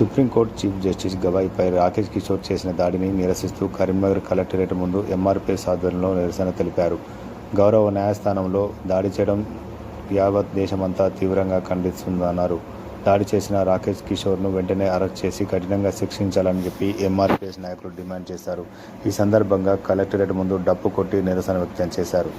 Supreme court chief justice గవాయిపై రాకేష్ కిషోర్ చేసిన దాడిని నిరసిస్తూ కరీంనగర్ కలెక్టరేట్ ముందు ఎంఆర్పీఎస్ ఆధ్వర్యంలో నిరసన తెలిపారు. గౌరవ న్యాయస్థానంలో దాడి చేయడం యావత్ దేశమంతా తీవ్రంగా ఖండిస్తుందన్నారు. దాడి చేసిన రాకేష్ కిషోర్ను వెంటనే అరెస్ట్ చేసి కఠినంగా శిక్షించాలని చెప్పి ఎంఆర్పీఎస్ నాయకులు డిమాండ్ చేశారు. ఈ సందర్భంగా కలెక్టరేట్ ముందు డప్పు కొట్టి నిరసన వ్యక్తం చేశారు.